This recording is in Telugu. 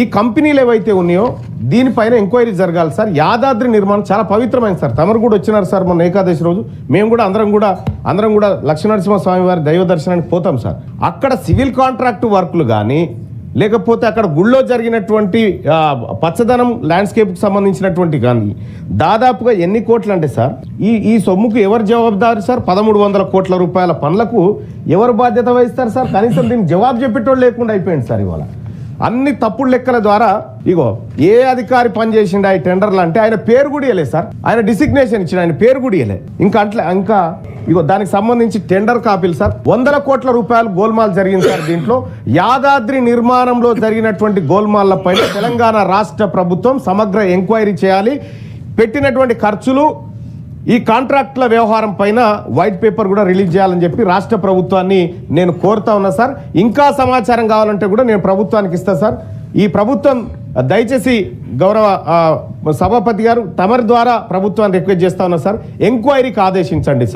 ఈ కంపెనీలు ఏవైతే ఉన్నాయో దీనిపైన ఎంక్వైరీ జరగాలి సార్. యాదాద్రి నిర్మాణం చాలా పవిత్రమైంది సార్. తమరు కూడా వచ్చినారు సార్ మొన్న ఏకాదశి రోజు. మేము కూడా అందరం కూడా అందరం కూడా లక్ష్మీనరసింహస్వామి వారి దైవ దర్శనానికి పోతాం సార్. అక్కడ సివిల్ కాంట్రాక్ట్ వర్క్లు కానీ లేకపోతే అక్కడ గుళ్ళో జరిగినటువంటి పచ్చదనం ల్యాండ్స్కేప్కి సంబంధించినటువంటి కానీ దాదాపుగా ఎన్ని కోట్లు అంటే సార్ ఈ ఈ సొమ్ముకు ఎవరు జవాబుదారు సార్? పదమూడు వందల కోట్ల రూపాయల పనులకు ఎవరు బాధ్యత వహిస్తారు సార్? కనీసం దీనికి జవాబు చెప్పేటోళ్ళు లేకుండా అయిపోయింది సార్ ఇవాళ. అన్ని తప్పుడు లెక్కల ద్వారా ఇగో ఏ అధికారి పనిచేసిండు ఆ టెండర్లు అంటే ఆయన పేరు కూడా ఇవ్వలేదు సార్. ఆయన డిసిగ్నేషన్ ఇచ్చిన ఆయన పేరు కూడా ఇవ్వలేదు ఇంకా అట్లా ఇంకా ఇగో దానికి సంబంధించి టెండర్ కాపీలు సార్. వందల కోట్ల రూపాయలు గోల్మాల్ జరిగింది సార్ దీంట్లో. యాదాద్రి నిర్మాణంలో జరిగినటువంటి గోల్మాల్ల పైన తెలంగాణ రాష్ట్ర ప్రభుత్వం సమగ్ర ఎంక్వైరీ చేయాలి. పెట్టినటువంటి ఖర్చులు ఈ కాంట్రాక్ట్ల వ్యవహారం పైన వైట్ పేపర్ కూడా రిలీజ్ చేయాలని చెప్పి రాష్ట్ర ప్రభుత్వాన్ని నేను కోరుతా ఉన్నా సార్. ఇంకా సమాచారం కావాలంటే కూడా నేను ప్రభుత్వానికి ఇస్తా సార్. ఈ ప్రభుత్వం దయచేసి గౌరవ సభాపతి గారు తమరి ద్వారా ప్రభుత్వాన్ని రిక్వెస్ట్ చేస్తా ఉన్నా సార్. ఎంక్వైరీకి ఆదేశించండి సార్.